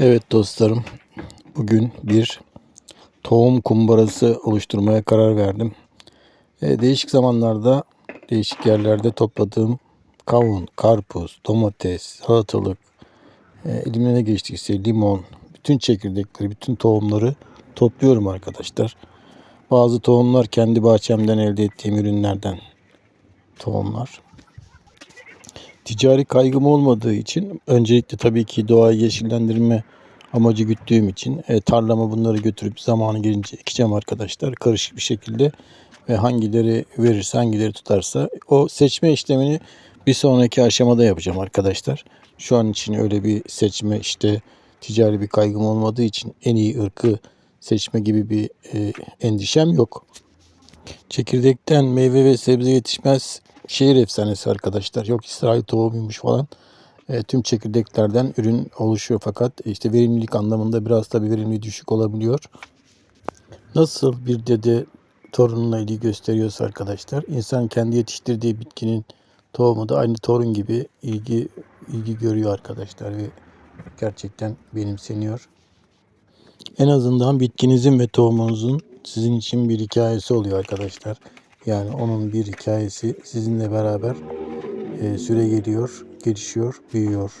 Evet dostlarım, bugün bir tohum kumbarası oluşturmaya karar verdim. E, değişik zamanlarda, değişik yerlerde topladığım kavun, karpuz, domates, salatalık, e, elimle ne geçtiyse limon, bütün çekirdekleri, bütün tohumları topluyorum arkadaşlar. Bazı tohumlar kendi bahçemden elde ettiğim ürünlerden tohumlar. Ticari kaygım olmadığı için öncelikle tabii ki doğayı yeşillendirme amacı güttüğüm için e, tarlama bunları götürüp zamanı gelince ekeceğim arkadaşlar. Karışık bir şekilde ve hangileri verirse hangileri tutarsa o seçme işlemini bir sonraki aşamada yapacağım arkadaşlar. Şu an için öyle bir seçme işte ticari bir kaygım olmadığı için en iyi ırkı seçme gibi bir e, endişem yok. Çekirdekten meyve ve sebze yetişmez şehir efsanesi arkadaşlar. Yok İsrail tohumuymuş falan. E, tüm çekirdeklerden ürün oluşuyor fakat işte verimlilik anlamında biraz tabii verimliliği düşük olabiliyor. Nasıl bir dede torununa ilgi gösteriyorsa arkadaşlar insan kendi yetiştirdiği bitkinin tohumu da aynı torun gibi ilgi ilgi görüyor arkadaşlar ve gerçekten benimseniyor. En azından bitkinizin ve tohumunuzun sizin için bir hikayesi oluyor arkadaşlar. Yani onun bir hikayesi sizinle beraber e, süre geliyor, gelişiyor, büyüyor.